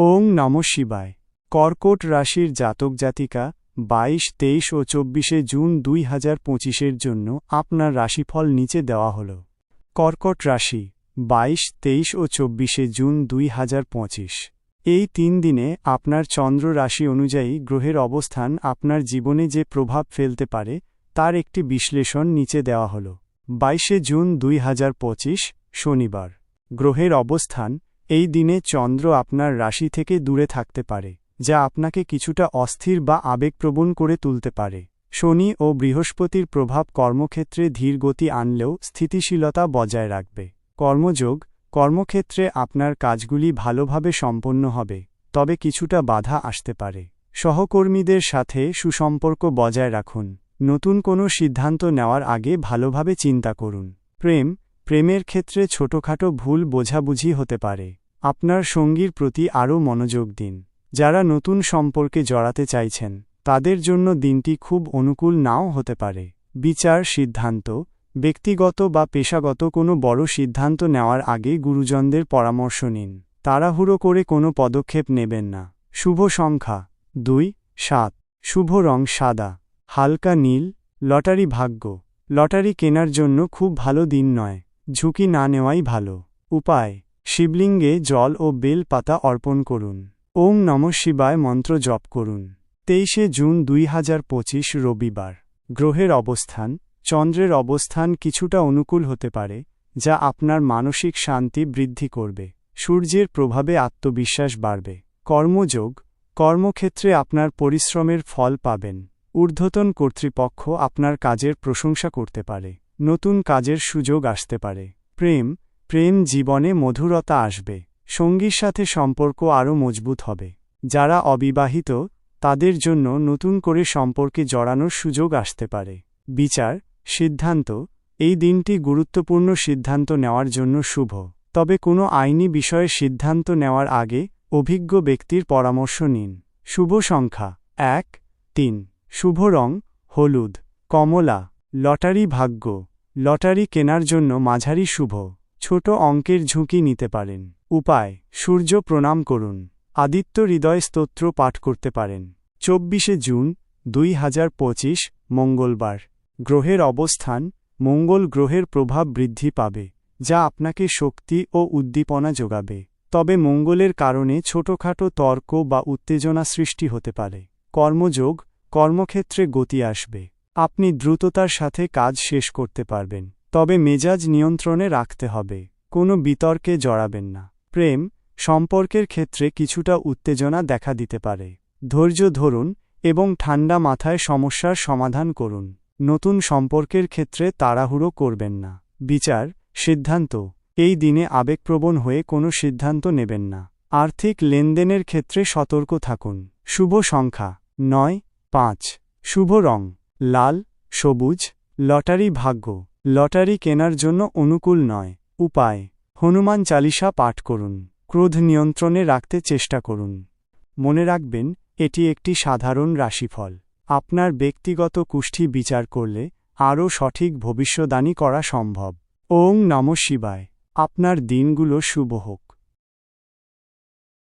ওং নম শিবায়। কর্কট রাশির জাতক জাতিকা, বাইশ, তেইশ ও চব্বিশে জুন দুই হাজার পঁচিশের জন্য আপনার রাশিফল নিচে দেওয়া হল। কর্কট রাশি, বাইশ, তেইশ ও চব্বিশে জুন দুই হাজার পঁচিশ। এই তিন দিনে আপনার চন্দ্র রাশি অনুযায়ী গ্রহের অবস্থান আপনার জীবনে যে প্রভাব ফেলতে পারে, তার একটি বিশ্লেষণ নিচে দেওয়া হল। বাইশে জুন দুই হাজার পঁচিশ, শনিবার। গ্রহের অবস্থান এই দিনে চন্দ্র আপনার রাশি থেকে দূরে থাকতে পারে, যা আপনাকে কিছুটা অস্থির বা আবেগপ্রবণ করে তুলতে পারে। শনি ও বৃহস্পতির প্রভাব কর্মক্ষেত্রে ধীর গতি আনলেও স্থিতিশীলতা বজায় রাখবে। কর্মযোগ, কর্মক্ষেত্রে আপনার কাজগুলি ভালোভাবে সম্পন্ন হবে, তবে কিছুটা বাধা আসতে পারে। সহকর্মীদের সাথে সুসম্পর্ক বজায় রাখুন। নতুন কোনো সিদ্ধান্ত নেওয়ার আগে ভালোভাবে চিন্তা করুন। প্রেম, প্রেমের ক্ষেত্রে ছোটখাটো ভুল বোঝাবুঝি হতে পারে। আপনার সঙ্গীর প্রতি আরও মনোযোগ দিন। যারা নতুন সম্পর্কে জড়াতে চাইছেন, তাদের জন্য দিনটি খুব অনুকূল নাও হতে পারে। বিচার সিদ্ধান্ত, ব্যক্তিগত বা পেশাগত কোনো বড় সিদ্ধান্ত নেওয়ার আগে গুরুজনদের পরামর্শ নিন। তাড়াহুড়ো করে কোনো পদক্ষেপ নেবেন না। শুভ সংখ্যা, দুই, সাত। শুভ রং সাদা। হালকা নীল। লটারি ভাগ্য। লটারি কেনার জন্য খুব ভালো দিন নয়। ঝুঁকি না নেওয়াই ভালো। উপায় শিবলিঙ্গে জল ও বেল পাতা অর্পণ করুন। ওম নম শিবায় মন্ত্র জপ করুন। তেইশে জুন দুই হাজার পঁচিশ রবিবার। গ্রহের অবস্থান। চন্দ্রের অবস্থান কিছুটা অনুকূল হতে পারে, যা আপনার মানসিক শান্তি বৃদ্ধি করবে, সূর্যের প্রভাবে আত্মবিশ্বাস বাড়বে। কর্মযোগ। কর্মক্ষেত্রে আপনার পরিশ্রমের ফল পাবেন। ঊর্ধ্বতন কর্তৃপক্ষ আপনার কাজের প্রশংসা করতে পারে। নতুন কাজের সুযোগ আসতে পারে। প্রেম। প্রেম জীবনে মধুরতা আসবে, সঙ্গীর সাথে সম্পর্ক আরও মজবুত হবে। যারা অবিবাহিত, তাদের জন্য নতুন করে সম্পর্কে জড়ানোর সুযোগ আসতে পারে। বিচার, সিদ্ধান্ত, এই দিনটি গুরুত্বপূর্ণ সিদ্ধান্ত নেওয়ার জন্য শুভ। তবে কোনো আইনি বিষয়ে সিদ্ধান্ত নেওয়ার আগে অভিজ্ঞ ব্যক্তির পরামর্শ নিন। শুভ সংখ্যা, এক, তিন। শুভ রং, হলুদ। কমলা, লটারি ভাগ্য। লটারি কেনার জন্য মাঝারি শুভ। ছোট অঙ্কের ঝুঁকি নিতে পারেন। উপায়, সূর্য প্রণাম করুন। আদিত্য হৃদয় স্তোত্র পাঠ করতে পারেন। চব্বিশে জুন, দুই হাজার পঁচিশ, মঙ্গলবার। গ্রহের অবস্থান, মঙ্গল গ্রহের প্রভাব বৃদ্ধি পাবে, যা আপনাকে শক্তি ও উদ্দীপনা যোগাবে। তবে মঙ্গলের কারণে ছোটখাটো তর্ক বা উত্তেজনা সৃষ্টি হতে পারে। কর্মযোগ, কর্মক্ষেত্রে গতি আসবে। আপনি দ্রুততার সাথে কাজ শেষ করতে পারবেন। তবে মেজাজ নিয়ন্ত্রণে রাখতে হবে, কোনো বিতর্কে জড়াবেন না। প্রেম, সম্পর্কের ক্ষেত্রে কিছুটা উত্তেজনা দেখা দিতে পারে। ধৈর্য ধরুন এবং ঠান্ডা মাথায় সমস্যার সমাধান করুন। নতুন সম্পর্কের ক্ষেত্রে তাড়াহুড়ো করবেন না। বিচার, সিদ্ধান্ত, এই দিনে আবেগপ্রবণ হয়ে কোনো সিদ্ধান্ত নেবেন না। আর্থিক লেনদেনের ক্ষেত্রে সতর্ক থাকুন। শুভ সংখ্যা, নয়, পাঁচ। শুভ রং, লাল, সবুজ, লটারি ভাগ্য। লটারি কেনার জন্য অনুকূল নয়। উপায়, হনুমান চালিসা পাঠ করুন, ক্রোধ নিয়ন্ত্রণে রাখতে চেষ্টা করুন। মনে রাখবেন, এটি একটি সাধারণ রাশিফল। আপনার ব্যক্তিগত কুষ্ঠি বিচার করলে আরও সঠিক ভবিষ্যদানী করা সম্ভব। ওং নম শিবায়। আপনার দিনগুলো শুভ হোক।